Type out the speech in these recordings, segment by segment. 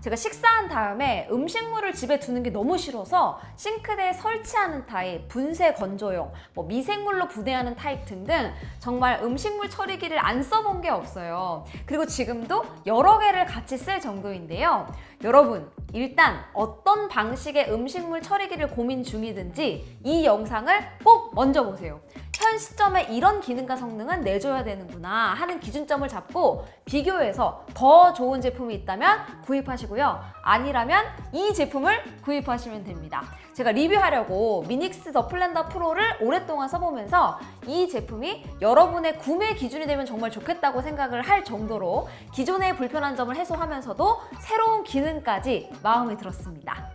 제가 식사한 다음에 음식물을 집에 두는 게 너무 싫어서 싱크대에 설치하는 타입, 분쇄 건조용, 뭐 미생물로 분해하는 타입 등등 정말 음식물 처리기를 안 써본 게 없어요. 그리고 지금도 여러 개를 같이 쓸 정도인데요. 여러분, 일단 어떤 방식의 음식물 처리기를 고민 중이든지 이 영상을 꼭 먼저 보세요. 현 시점에 이런 기능과 성능은 내줘야 되는구나 하는 기준점을 잡고 비교해서 더 좋은 제품이 있다면 구입하시고요. 아니라면 이 제품을 구입하시면 됩니다. 제가 리뷰하려고 미닉스 더 플랜더 프로를 오랫동안 써보면서 이 제품이 여러분의 구매 기준이 되면 정말 좋겠다고 생각을 할 정도로 기존의 불편한 점을 해소하면서도 새로운 기능까지 마음에 들었습니다.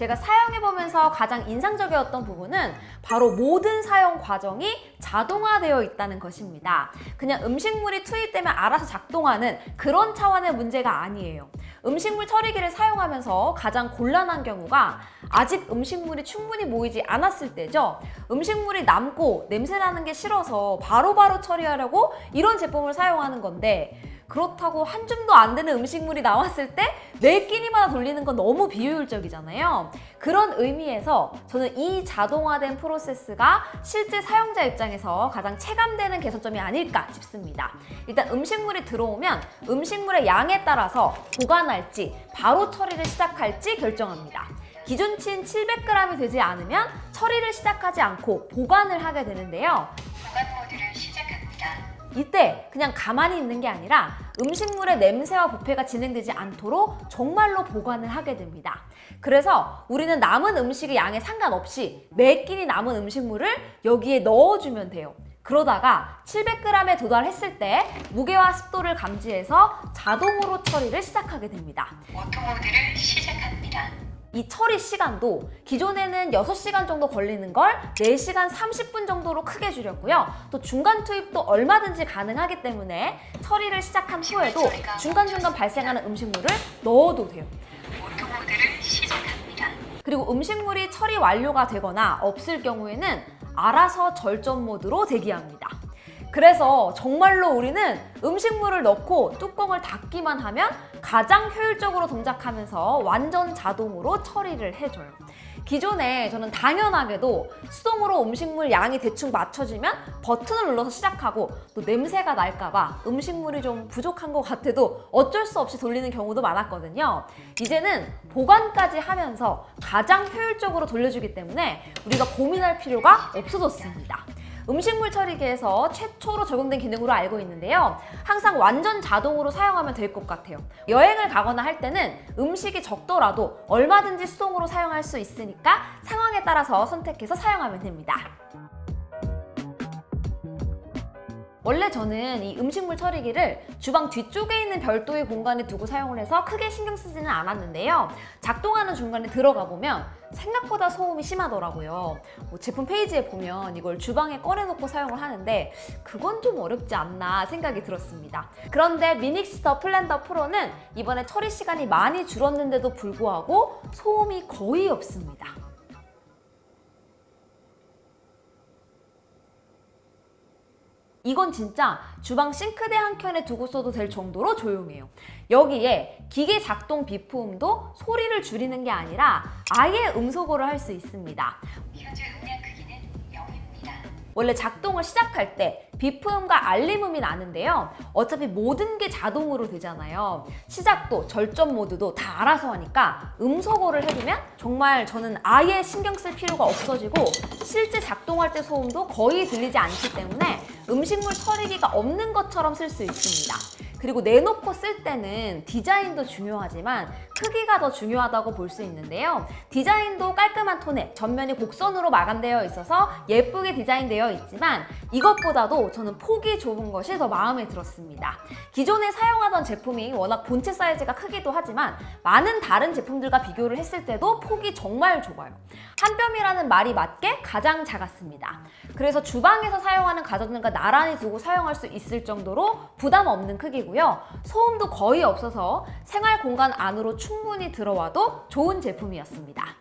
제가 사용해보면서 가장 인상적이었던 부분은 바로 모든 사용 과정이 자동화되어 있다는 것입니다. 그냥 음식물이 투입되면 알아서 작동하는 그런 차원의 문제가 아니에요. 음식물 처리기를 사용하면서 가장 곤란한 경우가 아직 음식물이 충분히 모이지 않았을 때죠. 음식물이 남고 냄새 나는 게 싫어서 바로바로 처리하려고 이런 제품을 사용하는 건데 그렇다고 한 줌도 안 되는 음식물이 나왔을 때매 끼니마다 돌리는 건 너무 비효율적이잖아요. 그런 의미에서 저는 이 자동화된 프로세스가 실제 사용자 입장에서 가장 체감되는 개선점이 아닐까 싶습니다. 일단 음식물이 들어오면 음식물의 양에 따라서 보관할지 바로 처리를 시작할지 결정합니다. 기준치인 700g이 되지 않으면 처리를 시작하지 않고 보관을 하게 되는데요. 이때 그냥 가만히 있는 게 아니라 음식물의 냄새와 부패가 진행되지 않도록 정말로 보관을 하게 됩니다. 그래서 우리는 남은 음식의 양에 상관없이 매 끼니 남은 음식물을 여기에 넣어주면 돼요. 그러다가 700g에 도달했을 때 무게와 습도를 감지해서 자동으로 처리를 시작하게 됩니다. 모드를 시작합니다. 이 처리 시간도 기존에는 6시간 정도 걸리는 걸 4시간 30분 정도로 크게 줄였고요. 또 중간 투입도 얼마든지 가능하기 때문에 처리를 시작한 후에도 중간중간 발생하는 음식물을 넣어도 돼요. 모드를 시작합니다. 그리고 음식물이 처리 완료가 되거나 없을 경우에는 알아서 절전 모드로 대기합니다. 그래서 정말로 우리는 음식물을 넣고 뚜껑을 닫기만 하면 가장 효율적으로 동작하면서 완전 자동으로 처리를 해줘요. 기존에 저는 당연하게도 수동으로 음식물 양이 대충 맞춰지면 버튼을 눌러서 시작하고 또 냄새가 날까봐 음식물이 좀 부족한 것 같아도 어쩔 수 없이 돌리는 경우도 많았거든요. 이제는 보관까지 하면서 가장 효율적으로 돌려주기 때문에 우리가 고민할 필요가 없어졌습니다. 음식물 처리기에서 최초로 적용된 기능으로 알고 있는데요. 항상 완전 자동으로 사용하면 될 것 같아요. 여행을 가거나 할 때는 음식이 적더라도 얼마든지 수동으로 사용할 수 있으니까 상황에 따라서 선택해서 사용하면 됩니다. 원래 저는 이 음식물 처리기를 주방 뒤쪽에 있는 별도의 공간에 두고 사용을 해서 크게 신경 쓰지는 않았는데요. 작동하는 중간에 들어가 보면 생각보다 소음이 심하더라고요. 뭐 제품 페이지에 보면 이걸 주방에 꺼내놓고 사용을 하는데 그건 좀 어렵지 않나 생각이 들었습니다. 그런데 미닉스터 플랜더 프로는 이번에 처리 시간이 많이 줄었는데도 불구하고 소음이 거의 없습니다. 이건 진짜 주방 싱크대 한 켠에 두고 써도 될 정도로 조용해요. 여기에 기계 작동 비포음도 소리를 줄이는 게 아니라 아예 음소거를 할 수 있습니다. 현재 음량 0입니다. 원래 작동을 시작할 때 비프음과 알림음이 나는데요. 어차피 모든 게 자동으로 되잖아요. 시작도 절전 모드도 다 알아서 하니까 음소거를 해두면 정말 저는 아예 신경 쓸 필요가 없어지고 실제 작동할 때 소음도 거의 들리지 않기 때문에 음식물 처리기가 없는 것처럼 쓸 수 있습니다. 그리고 내놓고 쓸 때는 디자인도 중요하지만 크기가 더 중요하다고 볼 수 있는데요. 디자인도 깔끔한 톤에 전면이 곡선으로 마감되어 있어서 예쁘게 디자인되어 있지만 이것보다도 저는 폭이 좁은 것이 더 마음에 들었습니다. 기존에 사용하던 제품이 워낙 본체 사이즈가 크기도 하지만 많은 다른 제품들과 비교를 했을 때도 폭이 정말 좁아요. 한 뼘이라는 말이 맞게 가장 작았습니다. 그래서 주방에서 사용하는 가전들과 나란히 두고 사용할 수 있을 정도로 부담 없는 크기고 요. 소음도 거의 없어서 생활 공간 안으로 충분히 들어와도 좋은 제품이었습니다.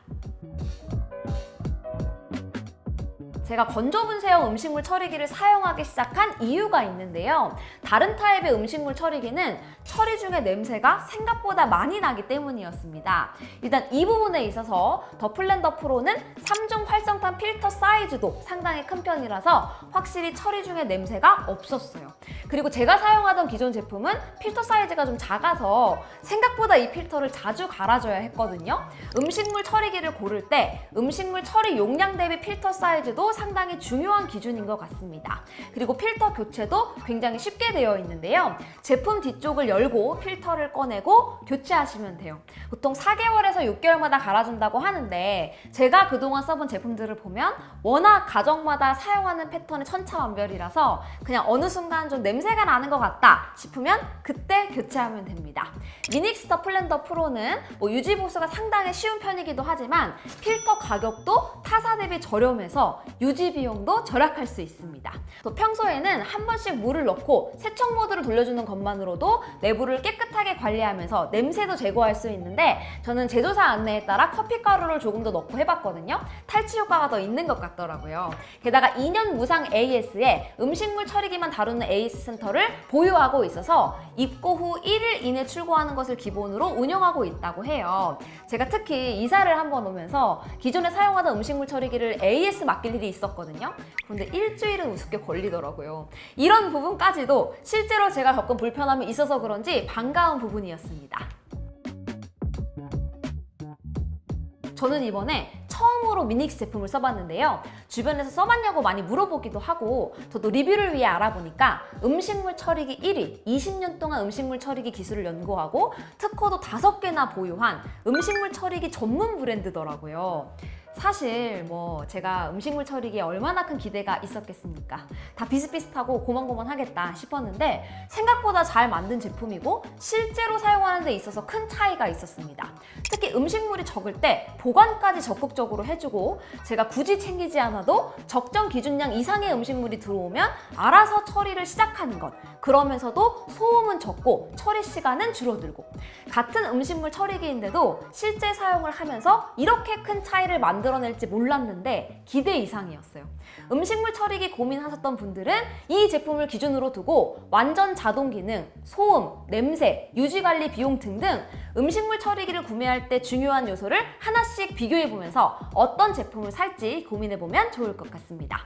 제가 건조 분쇄형 음식물 처리기를 사용하기 시작한 이유가 있는데요. 다른 타입의 음식물 처리기는 처리 중에 냄새가 생각보다 많이 나기 때문이었습니다. 일단 이 부분에 있어서 더 플랜더 프로는 3중 활성탄 필터 사이즈도 상당히 큰 편이라서 확실히 처리 중에 냄새가 없었어요. 그리고 제가 사용하던 기존 제품은 필터 사이즈가 좀 작아서 생각보다 이 필터를 자주 갈아줘야 했거든요. 음식물 처리기를 고를 때 음식물 처리 용량 대비 필터 사이즈도 상당히 중요한 기준인 것 같습니다. 그리고 필터 교체도 굉장히 쉽게 되어 있는데요. 제품 뒤쪽을 열고 필터를 꺼내고 교체하시면 돼요. 보통 4개월에서 6개월마다 갈아준다고 하는데 제가 그동안 써본 제품들을 보면 워낙 가정마다 사용하는 패턴이 천차만별이라서 그냥 어느 순간 좀 냄새가 나는 것 같다 싶으면 그때 교체하면 됩니다. 미닉스터 플랜더 프로는 뭐 유지 보수가 상당히 쉬운 편이기도 하지만 필터 가격도 타사 대비 저렴해서 유지 비용도 절약할 수 있습니다. 또 평소에는 한 번씩 물을 넣고 세척 모드를 돌려주는 것만으로도 내부를 깨끗하게 관리하면서 냄새도 제거할 수 있는데 저는 제조사 안내에 따라 커피 가루를 조금 더 넣고 해봤거든요. 탈취 효과가 더 있는 것 같더라고요. 게다가 2년 무상 AS에 음식물 처리기만 다루는 AS 센터를 보유하고 있어서 입고 후 1일 이내 출고하는 것을 기본으로 운영하고 있다고 해요. 제가 특히 이사를 한번 오면서 기존에 사용하던 음식물 처리기를 AS 맡길 일이 있었거든요. 그런데 일주일은 우습게 걸리더라고요. 이런 부분까지도 실제로 제가 겪은 불편함이 있어서 그런지 반가운 부분이었습니다. 저는 이번에 처음으로 미닉스 제품을 써봤는데요. 주변에서 써봤냐고 많이 물어보기도 하고 저도 리뷰를 위해 알아보니까 음식물 처리기 1위, 20년 동안 음식물 처리기 기술을 연구하고 특허도 5개나 보유한 음식물 처리기 전문 브랜드더라고요. 사실 뭐 제가 음식물 처리기에 얼마나 큰 기대가 있었겠습니까? 다 비슷비슷하고 고만고만하겠다 싶었는데 생각보다 잘 만든 제품이고 실제로 사용하는 데 있어서 큰 차이가 있었습니다. 특히 음식물이 적을 때 보관까지 적극적으로 해주고 제가 굳이 챙기지 않아도 적정 기준량 이상의 음식물이 들어오면 알아서 처리를 시작하는 것. 그러면서도 소음은 적고 처리 시간은 줄어들고 같은 음식물 처리기인데도 실제 사용을 하면서 이렇게 큰 차이를 만들 어낼지 몰랐는데 기대 이상이었어요. 음식물 처리기 고민하셨던 분들은 이 제품을 기준으로 두고 완전 자동 기능, 소음, 냄새, 유지 관리 비용 등등 음식물 처리기를 구매할 때 중요한 요소를 하나씩 비교해 보면서 어떤 제품을 살지 고민해 보면 좋을 것 같습니다.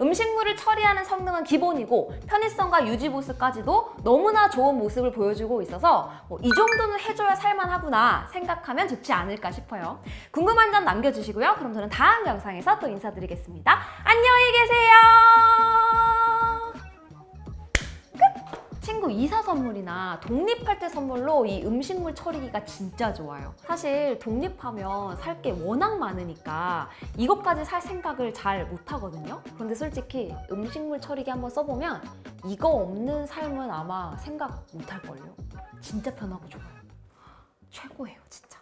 음식물을 처리하는 성능은 기본이고 편의성과 유지 보수까지도 너무나 좋은 모습을 보여주고 있어서 뭐 이 정도는 해줘야 살만하구나 생각하면 좋지 않을까 싶어요. 궁금한 점 남겨주시고요. 그럼 저는 다음 영상에서 또 인사드리겠습니다. 안녕히 계세요. 친구 이사 선물이나 독립할 때 선물로 이 음식물 처리기가 진짜 좋아요. 사실 독립하면 살 게 워낙 많으니까 이것까지 살 생각을 잘 못 하거든요. 그런데 솔직히 음식물 처리기 한번 써보면 이거 없는 삶은 아마 생각 못 할걸요. 진짜 편하고 좋아요. 최고예요, 진짜.